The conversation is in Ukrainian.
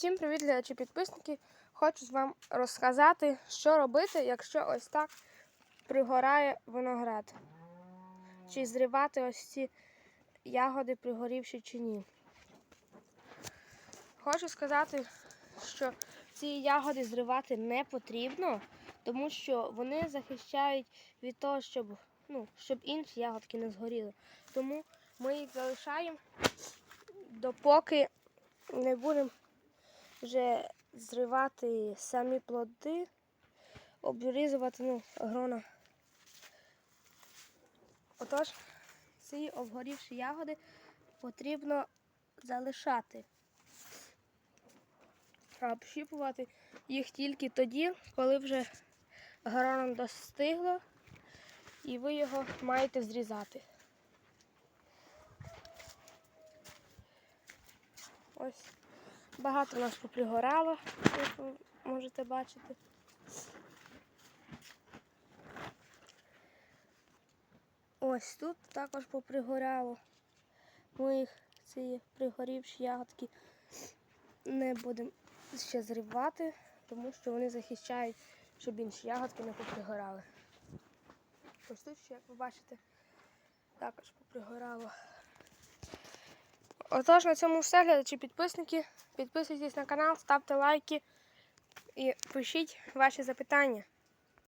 Всім привіт, глядачі підписники. Хочу вам розказати, що робити, якщо ось так пригорає виноград. Чи зривати ось ці ягоди, пригорівші чи ні. Хочу сказати, що ці ягоди зривати не потрібно, тому що вони захищають від того, щоб, ну, щоб інші ягодки не згоріли. Тому ми їх залишаємо, допоки не будемо вже зривати самі плоди, обрізувати ну, грона. Отож, ці обгорівші ягоди потрібно залишати. А общіпувати їх тільки тоді, коли вже гроном достигло, і ви його маєте зрізати. Ось багато нас попригорало, як ви можете бачити. Ось тут також попригоряло. Ми їх, ці пригорівші ягодки, не будемо ще зривати, тому що вони захищають, щоб інші ягодки не попригорали. Ось тут як ви бачите, також попригорало. Отож, на цьому все, глядачі підписники. Підписуйтесь на канал, ставте лайки і пишіть ваші запитання.